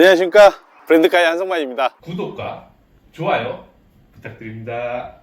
안녕하십니까? 브랜드카의 한성만입니다. 구독과 좋아요 부탁드립니다.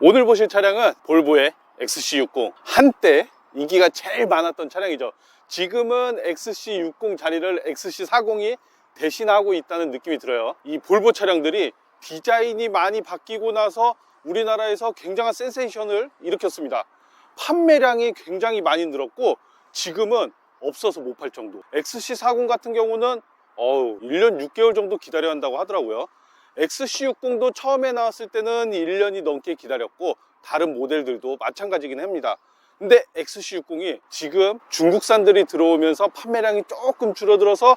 오늘 보실 차량은 볼보의 XC60 한때 인기가 제일 많았던 차량이죠. 지금은 XC60 자리를 XC40이 대신하고 있다는 느낌이 들어요. 이 볼보 차량들이 디자인이 많이 바뀌고 나서 우리나라에서 굉장한 센세이션을 일으켰습니다. 판매량이 굉장히 많이 늘었고 지금은 없어서 못 팔 정도. XC40 같은 경우는 어우 1년 6개월 정도 기다려야 한다고 하더라고요. XC60도 처음에 나왔을 때는 1년이 넘게 기다렸고 다른 모델들도 마찬가지긴 합니다. 근데 XC60이 지금 중국산들이 들어오면서 판매량이 조금 줄어들어서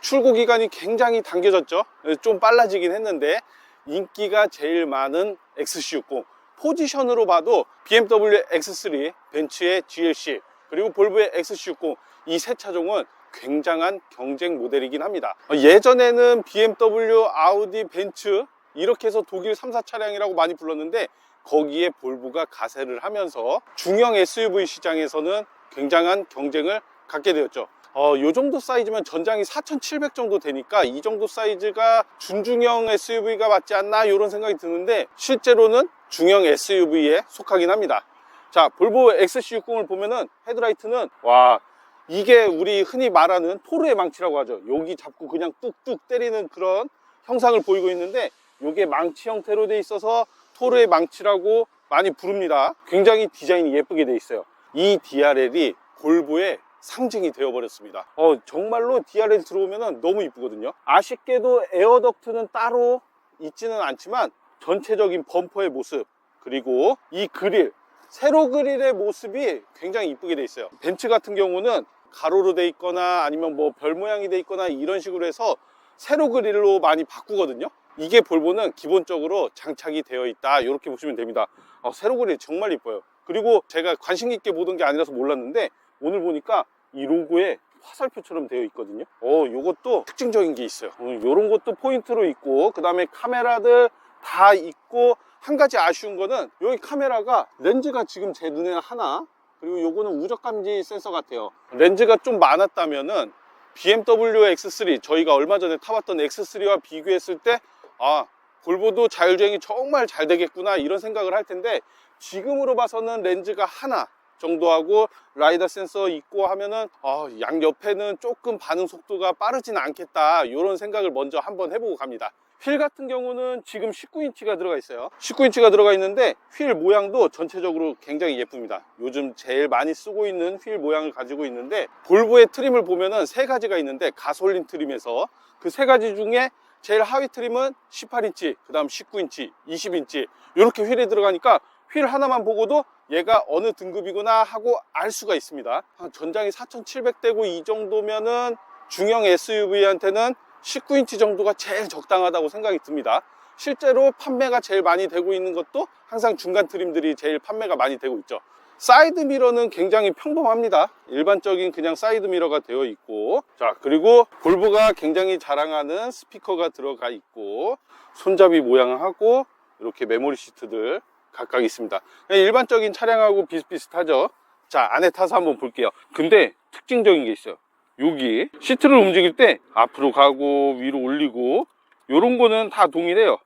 출고 기간이 굉장히 당겨졌죠. 좀 빨라지긴 했는데 인기가 제일 많은 XC60 포지션으로 봐도 BMW X3, 벤츠의 GLC 그리고 볼보의 XC60 이 세 차종은 굉장한 경쟁 모델이긴 합니다. 예전에는 BMW, 아우디, 벤츠 이렇게 해서 독일 3사 차량이라고 많이 불렀는데 거기에 볼보가 가세를 하면서 중형 SUV 시장에서는 굉장한 경쟁을 갖게 되었죠. 어, 요 정도 사이즈면 전장이 4,700 정도 되니까 이 정도 사이즈가 준중형 SUV가 맞지 않나 이런 생각이 드는데 실제로는 중형 SUV에 속하긴 합니다. 자 볼보 XC60을 보면은 헤드라이트는 와 이게 우리 흔히 말하는 토르의 망치라고 하죠. 여기 잡고 그냥 뚝뚝 때리는 그런 형상을 보이고 있는데 이게 망치 형태로 돼 있어서 토르의 망치라고 많이 부릅니다. 굉장히 디자인이 예쁘게 돼 있어요. 이 DRL이 볼보의 상징이 되어버렸습니다. 어, 정말로 DRL 들어오면 너무 이쁘거든요. 아쉽게도 에어덕트는 따로 있지는 않지만 전체적인 범퍼의 모습 그리고 이 그릴 세로 그릴의 모습이 굉장히 이쁘게 돼 있어요. 벤츠 같은 경우는 가로로 돼 있거나 아니면 뭐 별 모양이 돼 있거나 이런 식으로 해서 세로 그릴로 많이 바꾸거든요. 이게 볼보는 기본적으로 장착이 되어 있다. 이렇게 보시면 됩니다. 어, 세로 그릴 정말 이뻐요. 그리고 제가 관심 있게 보던 게 아니라서 몰랐는데 오늘 보니까 이 로고에 화살표처럼 되어 있거든요. 어 요것도 특징적인 게 있어요. 어, 요런 것도 포인트로 있고 그 다음에 카메라들 다 있고 한 가지 아쉬운 거는 여기 카메라가 렌즈가 지금 제 눈에 하나 그리고 요거는 우적 감지 센서 같아요. 렌즈가 좀 많았다면은 BMW X3 저희가 얼마 전에 타봤던 X3와 비교했을 때아 볼보도 자율주행이 정말 잘 되겠구나 이런 생각을 할 텐데 지금으로 봐서는 렌즈가 하나 정도 하고 라이더 센서 있고 하면은 아, 양 옆에는 조금 반응 속도가 빠르진 않겠다 이런 생각을 먼저 한번 해보고 갑니다 휠 같은 경우는 지금 19인치가 들어가 있어요. 19인치가 들어가 있는데 휠 모양도 전체적으로 굉장히 예쁩니다. 요즘 제일 많이 쓰고 있는 휠 모양을 가지고 있는데 볼보의 트림을 보면은 세 가지가 있는데 가솔린 트림에서 그 세 가지 중에 제일 하위 트림은 18인치 그 다음 19인치 20인치 이렇게 휠이 들어가니까 휠 하나만 보고도 얘가 어느 등급이구나 하고 알 수가 있습니다. 한 전장이 4700대고 이 정도면은 중형 SUV한테는 19인치 정도가 제일 적당하다고 생각이 듭니다. 실제로 판매가 제일 많이 되고 있는 것도 항상 중간 트림들이 제일 판매가 많이 되고 있죠. 사이드 미러는 굉장히 평범합니다. 일반적인 그냥 사이드 미러가 되어 있고 자 그리고 볼보가 굉장히 자랑하는 스피커가 들어가 있고 손잡이 모양하고 이렇게 메모리 시트들 각각 있습니다. 일반적인 차량하고 비슷비슷하죠? 자 안에 타서 한번 볼게요. 근데 특징적인 게 있어요 여기 시트를 움직일 때 앞으로 가고 위로 올리고 요런 거는 다 동일해요.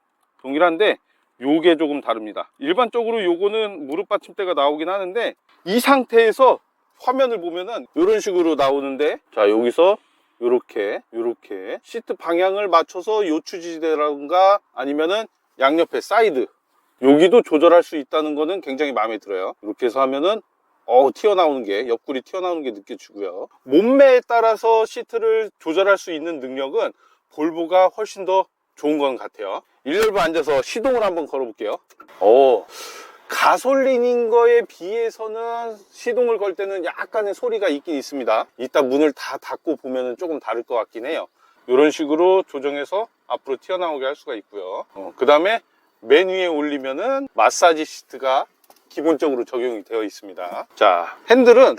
동일한데 요게 조금 다릅니다. 일반적으로 요거는 무릎 받침대가 나오긴 하는데 이 상태에서 화면을 보면은 이런 식으로 나오는데 자 여기서 요렇게 요렇게 시트 방향을 맞춰서 요추지대라든가 아니면은 양옆에 사이드. 여기도 조절할 수 있다는 거는 굉장히 마음에 들어요. 이렇게 해서 하면은 어 튀어나오는 게 옆구리 튀어나오는 게 느껴지고요. 몸매에 따라서 시트를 조절할 수 있는 능력은 볼보가 훨씬 더 좋은 건 같아요. 1열부 앉아서 시동을 한번 걸어 볼게요. 어 가솔린인 거에 비해서는 시동을 걸 때는 약간의 소리가 있긴 있습니다. 이따 문을 다 닫고 보면은 조금 다를 것 같긴 해요. 이런 식으로 조정해서 앞으로 튀어나오게 할 수가 있고요. 그 다음에 맨 위에 올리면은 마사지 시트가 기본적으로 적용이 되어 있습니다. 자 핸들은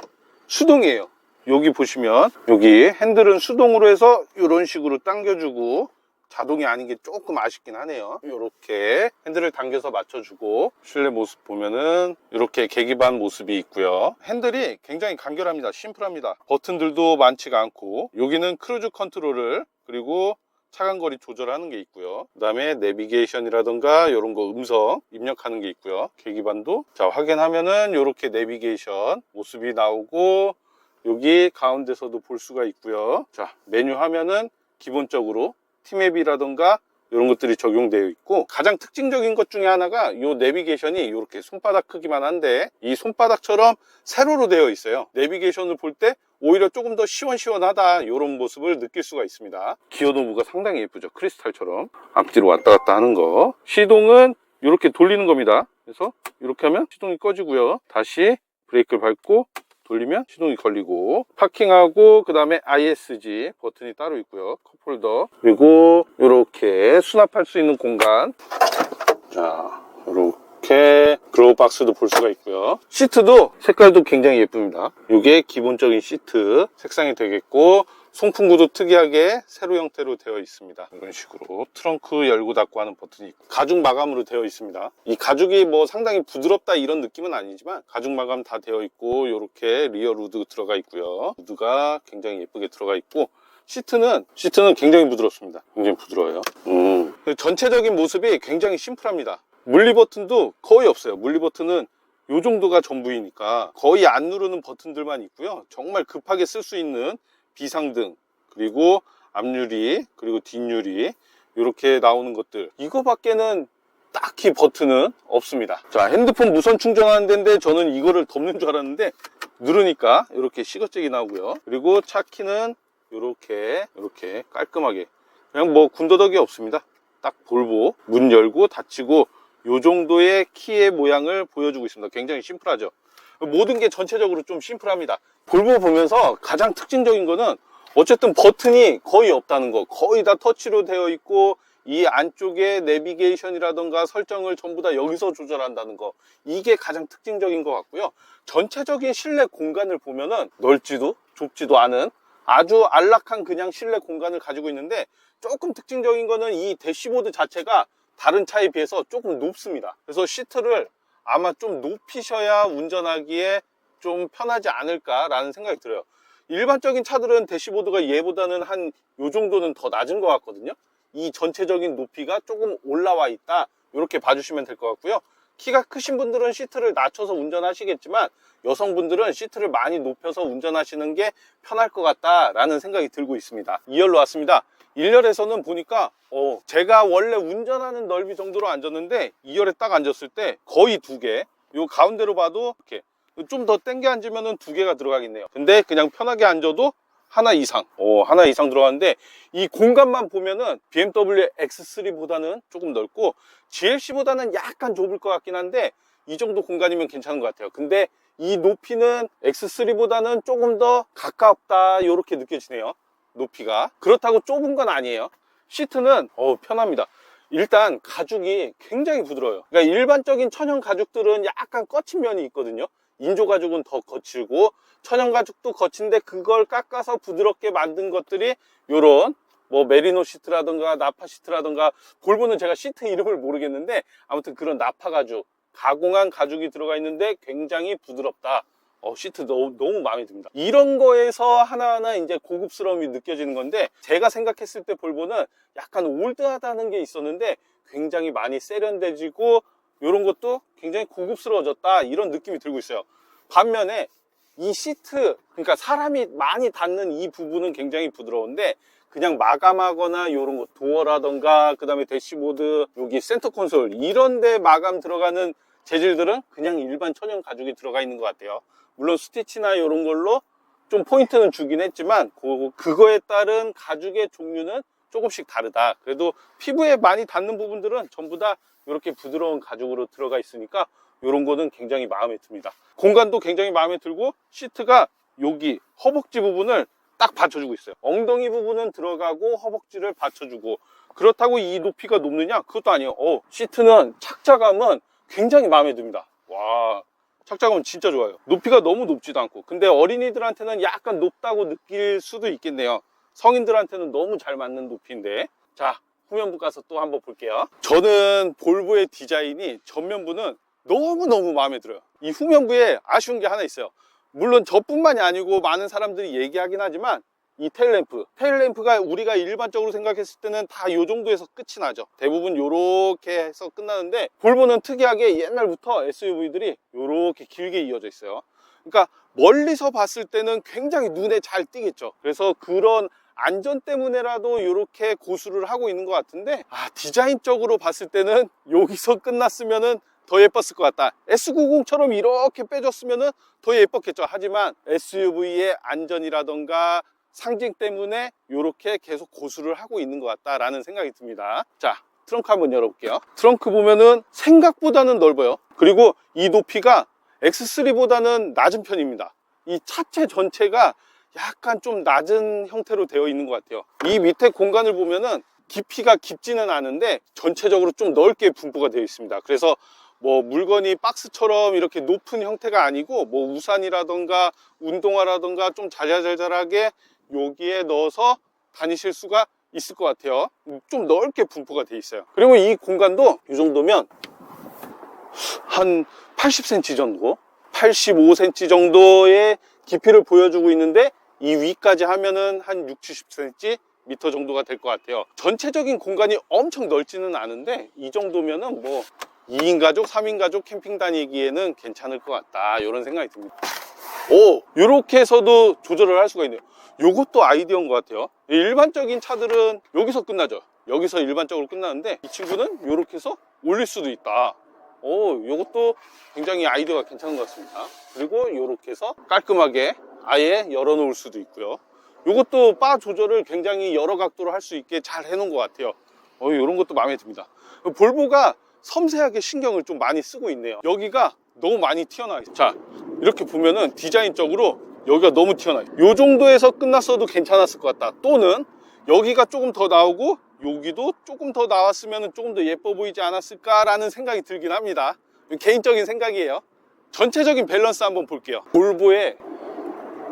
수동이에요. 여기 보시면 여기 핸들은 수동으로 해서 이런 식으로 당겨주고 자동이 아닌 게 조금 아쉽긴 하네요. 이렇게 핸들을 당겨서 맞춰주고 실내 모습 보면은 이렇게 계기반 모습이 있고요. 핸들이 굉장히 간결합니다. 심플합니다. 버튼들도 많지가 않고 여기는 크루즈 컨트롤을 그리고 차간거리 조절하는 게 있고요. 그 다음에 내비게이션이라던가 이런 거 음성 입력하는 게 있고요. 계기반도 자 확인하면은 이렇게 내비게이션 모습이 나오고 여기 가운데서도 볼 수가 있고요. 자 메뉴 화면은 기본적으로 티맵이라던가 이런 것들이 적용되어 있고 가장 특징적인 것 중에 하나가 이 내비게이션이 이렇게 손바닥 크기만 한데 이 손바닥처럼 세로로 되어 있어요. 내비게이션을 볼때 오히려 조금 더 시원시원하다 이런 모습을 느낄 수가 있습니다. 기어 노브가 상당히 예쁘죠. 크리스탈처럼 앞뒤로 왔다 갔다 하는 거. 시동은 이렇게 돌리는 겁니다. 그래서 이렇게 하면 시동이 꺼지고요. 다시 브레이크를 밟고 돌리면 시동이 걸리고 파킹하고 그 다음에 ISG 버튼이 따로 있고요 컵홀더 그리고 이렇게 수납할 수 있는 공간 자 이렇게 글로우 박스도 볼 수가 있고요 시트도 색깔도 굉장히 예쁩니다 이게 기본적인 시트 색상이 되겠고 송풍구도 특이하게 세로 형태로 되어 있습니다. 이런 식으로 트렁크 열고 닫고 하는 버튼이 있고 가죽 마감으로 되어 있습니다. 이 가죽이 뭐 상당히 부드럽다 이런 느낌은 아니지만 가죽 마감 다 되어 있고 이렇게 리어 루드 들어가 있고요. 루드가 굉장히 예쁘게 들어가 있고 시트는 시트는 굉장히 부드럽습니다. 굉장히 부드러워요. 음. 전체적인 모습이 굉장히 심플합니다. 물리 버튼도 거의 없어요. 물리 버튼은 요 정도가 전부이니까 거의 안 누르는 버튼들만 있고요. 정말 급하게 쓸 수 있는 비상등 그리고 앞유리 그리고 뒷유리 이렇게 나오는 것들. 이거밖에는 딱히 버튼은 없습니다. 자 핸드폰 무선 충전하는 데인데 저는 이거를 덮는 줄 알았는데 누르니까 이렇게 시거잭이 나오고요. 그리고 차 키는 이렇게 이렇게 깔끔하게. 그냥 뭐 군더더기 없습니다. 딱 볼보 문 열고 닫히고 요 정도의 키의 모양을 보여주고 있습니다 굉장히 심플하죠 모든 게 전체적으로 좀 심플합니다. 볼보 보면서 가장 특징적인 거는 어쨌든 버튼이 거의 없다는 거. 거의 다 터치로 되어 있고 이 안쪽에 내비게이션이라던가 설정을 전부 다 여기서 조절한다는 거. 이게 가장 특징적인 것 같고요. 전체적인 실내 공간을 보면은 넓지도 좁지도 않은 아주 안락한 그냥 실내 공간을 가지고 있는데 조금 특징적인 거는 이 대시보드 자체가 다른 차에 비해서 조금 높습니다. 그래서 시트를 아마 좀 높이셔야 운전하기에 좀 편하지 않을까라는 생각이 들어요. 일반적인 차들은 대시보드가 얘보다는 한 요 정도는 더 낮은 것 같거든요. 이 전체적인 높이가 조금 올라와 있다. 이렇게 봐주시면 될 것 같고요. 키가 크신 분들은 시트를 낮춰서 운전하시겠지만 여성분들은 시트를 많이 높여서 운전하시는 게 편할 것 같다라는 생각이 들고 있습니다. 2열로 왔습니다. 1열에서는 보니까 어, 제가 원래 운전하는 넓이 정도로 앉았는데 2열에 딱 앉았을 때 거의 두 개. 요 가운데로 봐도 이렇게 좀 더 땡겨 앉으면 두 개가 들어가겠네요. 근데 그냥 편하게 앉아도 하나 이상, 오, 하나 이상 들어가는데 이 공간만 보면은 BMW X3보다는 조금 넓고 GLC보다는 약간 좁을 것 같긴 한데 이 정도 공간이면 괜찮은 것 같아요. 근데 이 높이는 X3보다는 조금 더 가깝다 이렇게 느껴지네요. 높이가 그렇다고 좁은 건 아니에요. 시트는 어, 편합니다. 일단 가죽이 굉장히 부드러워요. 그러니까 일반적인 천연 가죽들은 약간 거친 면이 있거든요. 인조 가죽은 더 거칠고 천연 가죽도 거친데 그걸 깎아서 부드럽게 만든 것들이 요런 뭐 메리노 시트라든가 나파 시트라든가 볼보는 제가 시트 이름을 모르겠는데 아무튼 그런 나파 가죽 가공한 가죽이 들어가 있는데 굉장히 부드럽다. 어, 시트 너무, 너무 마음에 듭니다. 이런 거에서 하나하나 이제 고급스러움이 느껴지는 건데, 제가 생각했을 때 볼보는 약간 올드하다는 게 있었는데, 굉장히 많이 세련돼지고, 이런 것도 굉장히 고급스러워졌다. 이런 느낌이 들고 있어요. 반면에, 이 시트, 그러니까 사람이 많이 닿는 이 부분은 굉장히 부드러운데, 그냥 마감하거나 이런 거 도어라던가 그 다음에 대시보드 여기 센터 콘솔 이런 데 마감 들어가는 재질들은 그냥 일반 천연 가죽이 들어가 있는 것 같아요 물론 스티치나 이런 걸로 좀 포인트는 주긴 했지만 그, 그거에 따른 가죽의 종류는 조금씩 다르다 그래도 피부에 많이 닿는 부분들은 전부 다 이렇게 부드러운 가죽으로 들어가 있으니까 이런 거는 굉장히 마음에 듭니다 공간도 굉장히 마음에 들고 시트가 여기 허벅지 부분을 딱 받쳐주고 있어요. 엉덩이 부분은 들어가고 허벅지를 받쳐주고 그렇다고 이 높이가 높느냐? 그것도 아니에요. 어, 시트는 착자감은 굉장히 마음에 듭니다. 와, 착자감은 진짜 좋아요. 높이가 너무 높지도 않고 근데 어린이들한테는 약간 높다고 느낄 수도 있겠네요. 성인들한테는 너무 잘 맞는 높이인데 자, 후면부 가서 또 한번 볼게요. 저는 볼보의 디자인이 전면부는 너무너무 마음에 들어요. 이 후면부에 아쉬운 게 하나 있어요. 물론 저뿐만이 아니고 많은 사람들이 얘기하긴 하지만 이 테일램프. 테일램프가 우리가 일반적으로 생각했을 때는 다 이 정도에서 끝이 나죠. 대부분 요렇게 해서 끝나는데 볼보는 특이하게 옛날부터 SUV들이 요렇게 길게 이어져 있어요. 그러니까 멀리서 봤을 때는 굉장히 눈에 잘 띄겠죠. 그래서 그런 안전 때문에라도 이렇게 고수를 하고 있는 것 같은데 아 디자인적으로 봤을 때는 여기서 끝났으면은 더 예뻤을 것 같다 S90처럼 이렇게 빼줬으면은 더 예뻤겠죠 하지만 SUV의 안전이라던가 상징 때문에 이렇게 계속 고수를 하고 있는 것 같다라는 생각이 듭니다. 자 트렁크 한번 열어볼게요. 트렁크 보면은 생각보다는 넓어요. 그리고 이 높이가 X3보다는 낮은 편입니다. 이 차체 전체가 약간 좀 낮은 형태로 되어 있는 것 같아요. 이 밑에 공간을 보면은 깊이가 깊지는 않은데 전체적으로 좀 넓게 분포가 되어 있습니다. 그래서 뭐 물건이 박스처럼 이렇게 높은 형태가 아니고 뭐 우산이라던가 운동화라던가 좀 잘잘잘잘하게 여기에 넣어서 다니실 수가 있을 것 같아요. 좀 넓게 분포가 되어 있어요. 그리고 이 공간도 이 정도면 한 80cm 정도 85cm 정도의 깊이를 보여주고 있는데 이 위까지 하면은 한 6, 70cm 미터 정도가 될 것 같아요. 전체적인 공간이 엄청 넓지는 않은데 이 정도면은 뭐 2인 가족, 3인 가족 캠핑 다니기에는 괜찮을 것 같다. 이런 생각이 듭니다. 오 이렇게 해서도 조절을 할 수가 있네요 요것도 아이디어인 것 같아요. 일반적인 차들은 여기서 끝나죠. 여기서 일반적으로 끝나는데 이 친구는 이렇게 해서 올릴 수도 있다. 오 요것도 굉장히 아이디어가 괜찮은 것 같습니다. 그리고 이렇게 해서 깔끔하게 아예 열어 놓을 수도 있고요. 요것도 바 조절을 굉장히 여러 각도로 할 수 있게 잘 해놓은 것 같아요. 어, 이런 것도 마음에 듭니다. 볼보가 섬세하게 신경을 좀 많이 쓰고 있네요. 여기가 너무 많이 튀어나와 있어요. 자 이렇게 보면은 디자인적으로 여기가 너무 튀어나와요. 요 정도에서 끝났어도 괜찮았을 것 같다. 또는 여기가 조금 더 나오고 여기도 조금 더 나왔으면 조금 더 예뻐 보이지 않았을까라는 생각이 들긴 합니다. 개인적인 생각이에요. 전체적인 밸런스 한번 볼게요. 볼보의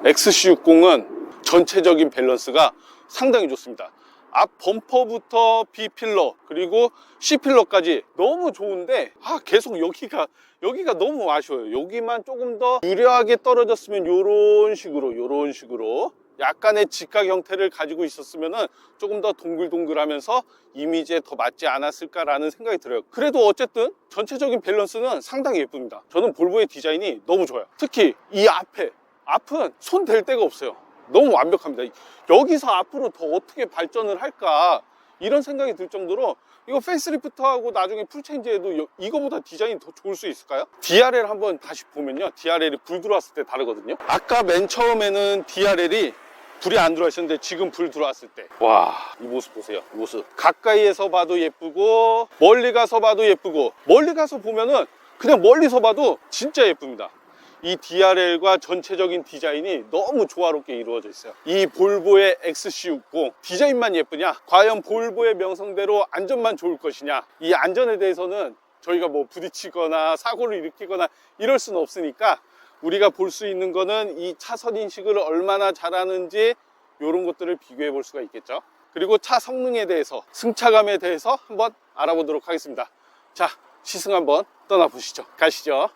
XC60은 전체적인 밸런스가 상당히 좋습니다. 앞 범퍼부터 B필러 그리고 C필러까지 너무 좋은데 아 계속 여기가 여기가 너무 아쉬워요. 여기만 조금 더 유려하게 떨어졌으면 요런 식으로 요런 식으로 약간의 직각 형태를 가지고 있었으면 조금 더 동글동글하면서 이미지에 더 맞지 않았을까라는 생각이 들어요. 그래도 어쨌든 전체적인 밸런스는 상당히 예쁩니다. 저는 볼보의 디자인이 너무 좋아요. 특히 이 앞에 앞은 손 댈 데가 없어요. 너무 완벽합니다. 여기서 앞으로 더 어떻게 발전을 할까 이런 생각이 들 정도로 이거 페이스리프트하고 나중에 풀체인지해도 여- 이거보다 디자인이 더 좋을 수 있을까요? DRL 한번 다시 보면요. DRL이 불 들어왔을 때 다르거든요. 아까 맨 처음에는 DRL이 불이 안 들어와 있었는데 지금 불 들어왔을 때. 와 이 모습 보세요. 이 모습. 가까이에서 봐도 예쁘고 멀리 가서 봐도 예쁘고. 멀리 가서 보면은 그냥 멀리서 봐도 진짜 예쁩니다 이 DRL과 전체적인 디자인이 너무 조화롭게 이루어져 있어요. 이 볼보의 XC60 디자인만 예쁘냐? 과연 볼보의 명성대로 안전만 좋을 것이냐? 이 안전에 대해서는 저희가 뭐 부딪히거나 사고를 일으키거나 이럴 수는 없으니까 우리가 볼 수 있는 거는 이 차선 인식을 얼마나 잘하는지 이런 것들을 비교해 볼 수가 있겠죠? 그리고 차 성능에 대해서 승차감에 대해서 한번 알아보도록 하겠습니다. 자 시승 한번 떠나보시죠. 가시죠